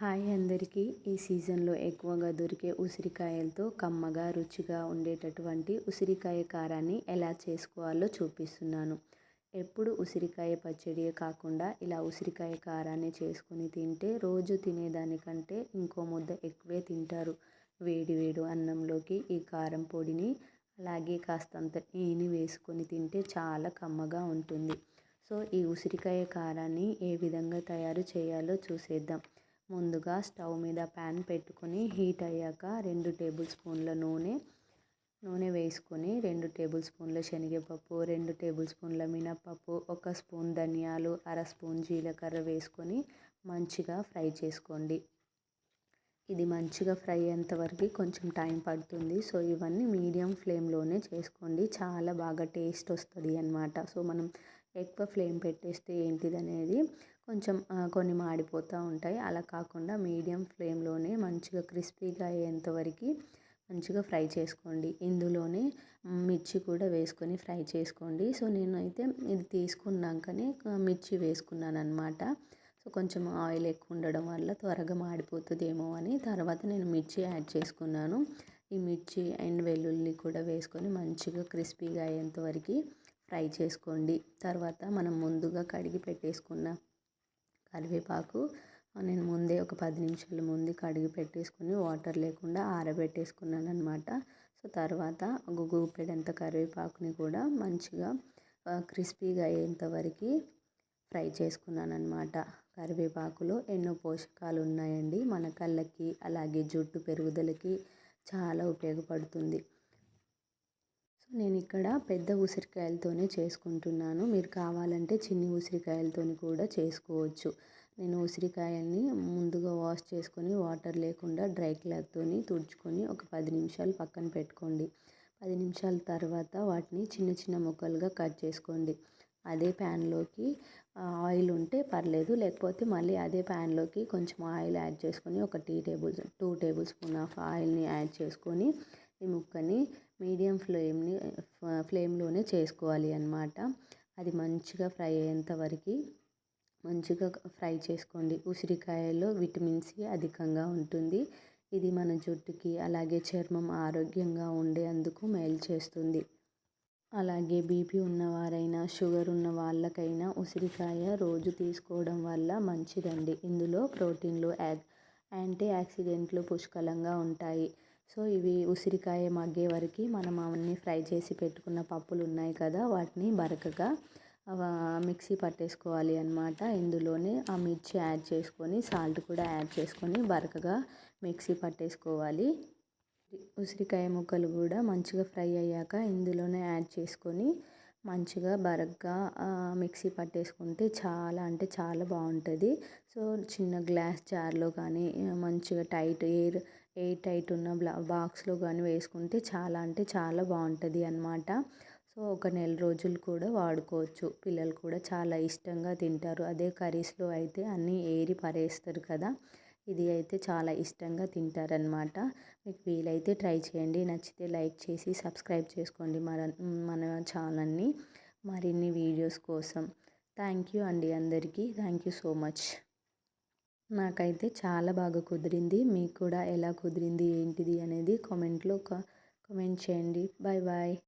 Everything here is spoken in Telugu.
హాయ్ అందరికీ. ఈ సీజన్లో ఎక్కువగా దొరికే ఉసిరికాయలతో కమ్మగా రుచిగా ఉండేటటువంటి ఉసిరికాయ కారాన్ని ఎలా చేసుకోవాలో చూపిస్తున్నాను. ఎప్పుడు ఉసిరికాయ పచ్చడి కాకుండా ఇలా ఉసిరికాయ కారాన్ని చేసుకొని తింటే రోజు తినేదానికంటే ఇంకో ముద్ద ఎక్కువే తింటారు. వేడి వేడి అన్నంలోకి ఈ కారం పొడిని అలాగే కాస్తంత ఈని వేసుకొని తింటే చాలా కమ్మగా ఉంటుంది. సో ఈ ఉసిరికాయ కారాన్ని ఏ విధంగా తయారు చేయాలో చూసేద్దాం. ముందుగా స్టవ్ మీద ప్యాన్ పెట్టుకొని హీట్ అయ్యాక రెండు టేబుల్ స్పూన్ల నూనె నూనె వేసుకొని రెండు టేబుల్ స్పూన్ల శనగపప్పు రెండు టేబుల్ స్పూన్ల మినప్పప్పు ఒక స్పూన్ ధనియాలు అర స్పూన్ జీలకర్ర వేసుకొని మంచిగా ఫ్రై చేసుకోండి. ఇది మంచిగా ఫ్రై అయ్యేంత వరకు కొంచెం టైం పడుతుంది. సో ఇవన్నీ మీడియం ఫ్లేమ్లోనే చేసుకోండి. చాలా బాగా టేస్ట్ వస్తుంది అనమాట సో మనం ఎక్కువ ఫ్లేమ్ పెట్టేస్తే ఏంటిది అనేది కొంచెం కొన్ని మాడిపోతూ ఉంటాయి. అలా కాకుండా మీడియం ఫ్లేమ్లోనే మంచిగా క్రిస్పీగా అయ్యేంతవరకు మంచిగా ఫ్రై చేసుకోండి. ఇందులోనే మిర్చి కూడా వేసుకొని ఫ్రై చేసుకోండి. సో నేనైతే ఇది తీసుకున్నాకనే మిర్చి వేసుకున్నాను అనమాట సో కొంచెం ఆయిల్ ఎక్కువ ఉండడం వల్ల త్వరగా మాడిపోతుందేమో అని తర్వాత నేను మిర్చి యాడ్ చేసుకున్నాను. ఈ మిర్చి అండ్ వెల్లుల్లి కూడా వేసుకొని మంచిగా క్రిస్పీగా అయ్యేంతవరకు ఫ్రై చేసుకోండి. తర్వాత మనం ముందుగా కడిగి పెట్టేసుకున్న కరివేపాకు నేను ముందే ఒక పది నిమిషాల ముందు కడిగి పెట్టేసుకుని వాటర్ లేకుండా ఆరబెట్టేసుకున్నాను అనమాట సో తర్వాత ఒక గుప్పెడంత కరివేపాకుని కూడా మంచిగా క్రిస్పీగా అయ్యేంతవరకు ఫ్రై చేసుకున్నాను అనమాట కరివేపాకులో ఎన్నో పోషకాలు ఉన్నాయండి మన కళ్ళకి అలాగే జుట్టు పెరుగుదలకి చాలా ఉపయోగపడుతుంది. నేను ఇక్కడ పెద్ద ఉసిరికాయలతోనే చేసుకుంటున్నాను. మీరు కావాలంటే చిన్ని ఉసిరికాయలతోని కూడా చేసుకోవచ్చు. నేను ఉసిరికాయల్ని ముందుగా వాష్ చేసుకొని వాటర్ లేకుండా డ్రై క్లాత్తో తుడుచుకొని ఒక పది నిమిషాలు పక్కన పెట్టుకోండి. పది నిమిషాల తర్వాత వాటిని చిన్న చిన్న ముక్కలుగా కట్ చేసుకోండి. అదే ప్యాన్లోకి ఆయిల్ ఉంటే పర్లేదు. లేకపోతే మళ్ళీ అదే ప్యాన్లోకి కొంచెం ఆయిల్ యాడ్ చేసుకొని ఒక tea table two tablespoon of ఆయిల్ని యాడ్ చేసుకొని ఈ ముక్కని మీడియం ఫ్లేమ్ని ఫ్లేమ్లోనే చేసుకోవాలి అనమాట అది మంచిగా ఫ్రై అయ్యేంత వరకు మంచిగా ఫ్రై చేసుకోండి. ఉసిరికాయలో విటమిన్ సి అధికంగా ఉంటుంది. ఇది మన జుట్టుకి అలాగే చర్మం ఆరోగ్యంగా ఉండేందుకు మేలు చేస్తుంది. అలాగే బీపీ ఉన్నవారైనా షుగర్ ఉన్న వాళ్ళకైనా ఉసిరికాయ రోజు తీసుకోవడం వల్ల మంచిదండి. ఇందులో ప్రోటీన్లు యాంటీ ఆక్సిడెంట్లు పుష్కలంగా ఉంటాయి. సో ఇవి ఉసిరికాయ మగ్గే వరకు మనం అవన్నీ ఫ్రై చేసి పెట్టుకున్న పప్పులు ఉన్నాయి కదా వాటిని బరకగా మిక్సీ పట్టేసుకోవాలి అనమాట ఇందులోనే ఆ మిర్చి యాడ్ చేసుకొని సాల్ట్ కూడా యాడ్ చేసుకొని బరకగా మిక్సీ పట్టేసుకోవాలి. ఉసిరికాయ ముక్కలు కూడా మంచిగా ఫ్రై అయ్యాక ఇందులోనే యాడ్ చేసుకొని మంచిగా బరగ్గా మిక్సీ పట్టేసుకుంటే చాలా అంటే చాలా బాగుంటుంది. సో చిన్న గ్లాస్ జార్లో కానీ మంచిగా టైట్ ఎయిర్ ఎయిర్ టైట్ ఉన్న బాక్స్లో కానీ వేసుకుంటే చాలా అంటే చాలా బాగుంటుంది అనమాట సో ఒక నెల రోజులు కూడా వాడుకోవచ్చు. పిల్లలు కూడా చాలా ఇష్టంగా తింటారు. అదే కర్రీస్లో అయితే అన్నీ ఏరి పరేస్తారు కదా. ఇది అయితే చాలా ఇష్టంగా తింటారనమాట మీకు వీలైతే ట్రై చేయండి. నచ్చితే లైక్ చేసి సబ్స్క్రైబ్ చేసుకోండి మన మన ఛానల్ని. మరిన్ని వీడియోస్ కోసం. థ్యాంక్ యూ అండి అందరికీ. Thank you so much. నాకైతే చాలా బాగా కుదిరింది. మీకు కూడా ఎలా కుదిరింది ఏంటిది అనేది కామెంట్లో కామెంట్ చేయండి. Bye bye